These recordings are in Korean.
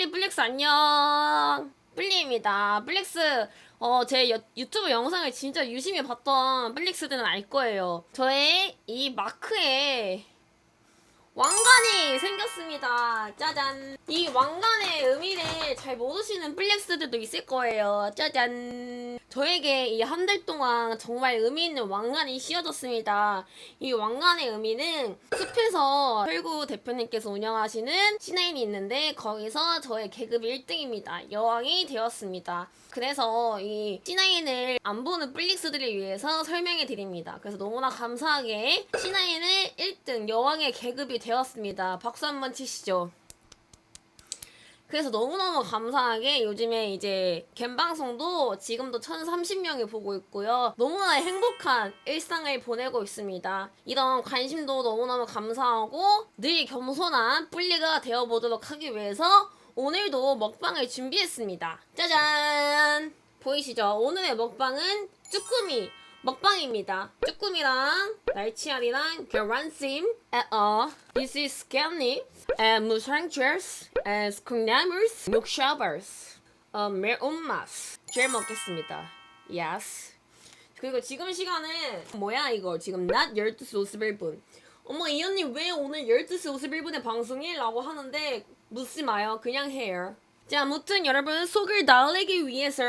플리 플렉스 안녕 플리입니다 플렉스 어, 제 여- 유튜브 영상을 진짜 유심히 봤던 플릭스들은 알 거예요. 저의 이 마크에 왕관이 생겼습니다. 짜잔. 이 왕관의 의미를 잘 모르시는 플렉스들도 있을 거예요. 짜잔. 저에게 이 한 달 동안 정말 의미 있는 왕관이 씌워졌습니다. 이 왕관의 의미는 숲에서 철구 대표님께서 운영하시는 C9이 있는데 거기서 저의 계급이 1등입니다. 여왕이 되었습니다. 그래서 이 C9을 안 보는 플릭스들을 위해서 설명해 드립니다. 그래서 너무나 감사하게 C9을 1등 여왕의 계급이 되었습니다. 박수 한번 치시죠. 그래서 너무너무 감사하게 요즘에 이제 갬방송도 지금도 1030명이 보고 있고요. 너무나 행복한 일상을 보내고 있습니다. 이런 관심도 너무너무 감사하고 늘 겸손한 뿔리가 되어보도록 하기 위해서 오늘도 먹방을 준비했습니다. 짜잔! 보이시죠? 오늘의 먹방은 쭈꾸미 먹방입니다. 쭈꾸미랑 날치알이랑 계란찜, 어, this is scamnip, and 무상주스, and 콩나물스, milkshavers, 어, 매운맛. 젤 먹겠습니다. Yes. 그리고 지금 시간은 뭐야 이거 지금 낮 12시 51분. 어머 이 언니 왜 오늘 12시 51분에 방송해? 라고 하는데 묻지 마요. 그냥 해요. 자, 아무튼 여러분 속을 달래기 위해서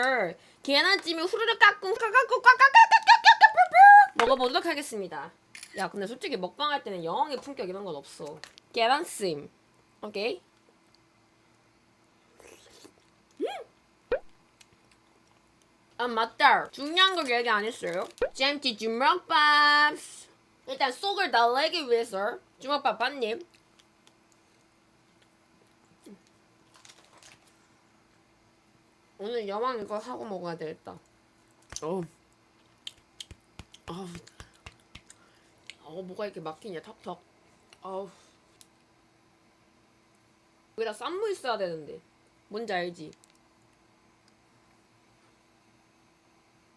계란찜을 후루룩 깎고 깎고 깎깎깎깎깎깎 먹어보도록 하겠습니다. 야, 근데 솔직히 먹방 할 때는 여왕의 품격 이런 건 없어. 계란찜, 오케이. 음! 아 맞다. 중요한 걸 얘기 안 했어요. 잼치 주먹밥. 일단 속을 달래기 위해서 주먹밥 반입. 오늘 여왕 이거 하고 먹어야 되겠다. 어. 아우. 어, 뭐가 이렇게 막히냐, 턱턱. 아우. 여기다 쌈무 있어야 되는데. 뭔지 알지?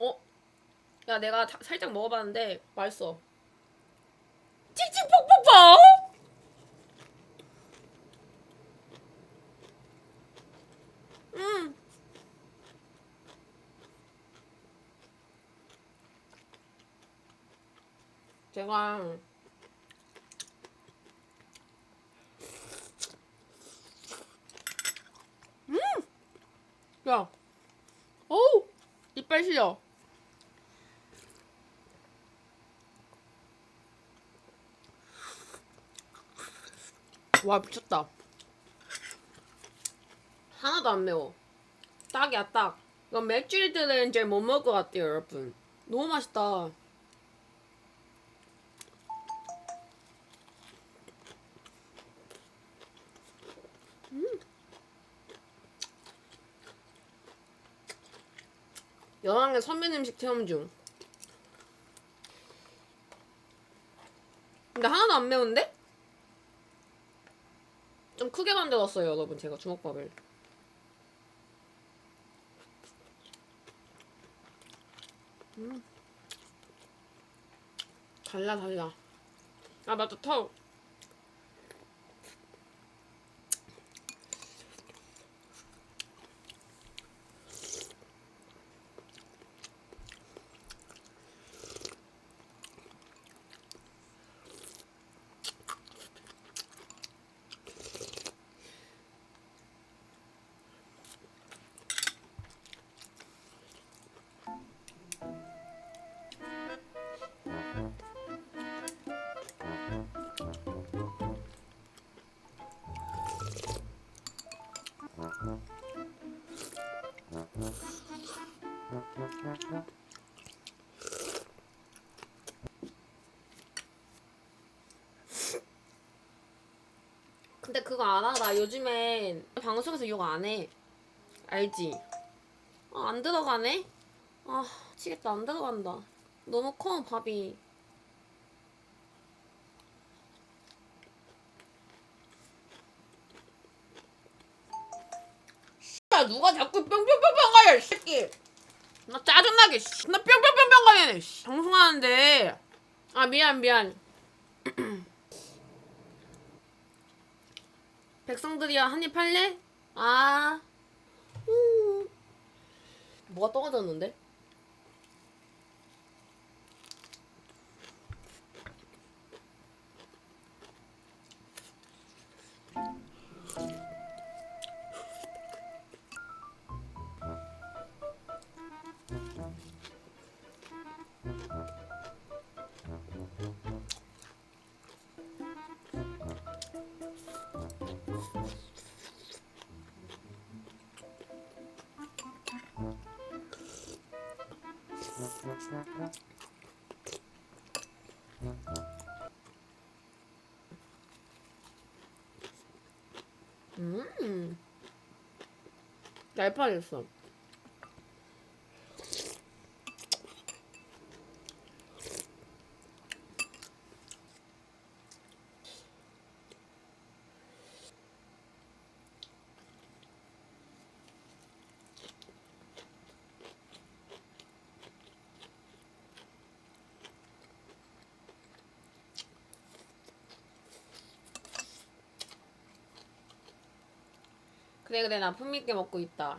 어? 야, 내가 다- 살짝 먹어봤는데 맛있어. 칙칙폭폭폭! 음. 제가 음! 야, 어우, 이빨 시려. 와 미쳤다. 하나도 안 매워. 딱이야 딱. 이건 맥주리들은 잘못 먹을 것 같아요 여러분. 너무 맛있다. 여왕의 선배 음식 체험 중. 근데 하나도 안 매운데? 좀 크게 만들었어요, 여러분. 제가 주먹밥을. 음. 달라, 달라. 아, 맞다, 턱. 근데 그거 알아? 나 요즘엔 방송에서 욕 안 해. 알지? 아, 안 들어가네? 아, 미치겠다. 안 들어간다. 너무 커, 밥이. 야, 누가 자꾸 뿅뿅뿅뿅 가요, 이 새끼. 나 짜증나게, 씨. 나 뿅뿅뿅뿅 가네, 씨. 방송하는데. 아, 미안, 미안. 백성들이야 한입 할래? 아. 음. 뭐가 떨어졌는데? 음. 얄팍했어. 그래 그래 나 풍미있게 먹고 있다.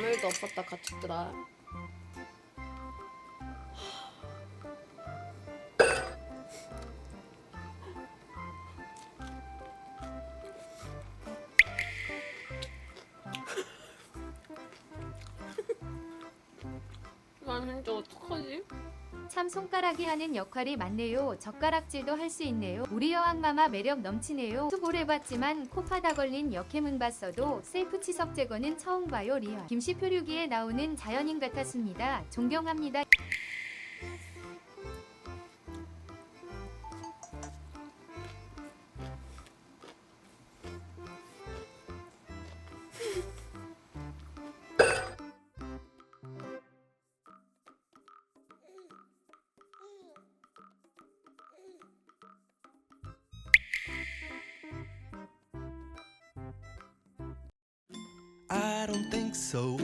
아무 일도 없었다 가축들아 난 진짜 어떡하지? 참 손가락이 하는 역할이 많네요. 젓가락질도 할 수 있네요. 우리 여왕마마 매력 넘치네요. 투볼 해봤지만 코파다 걸린 역해문 봤어도 셀프 치석 제거는 처음 봐요. 리얼. 김씨 표류기에 나오는 자연인 같았습니다. 존경합니다. So.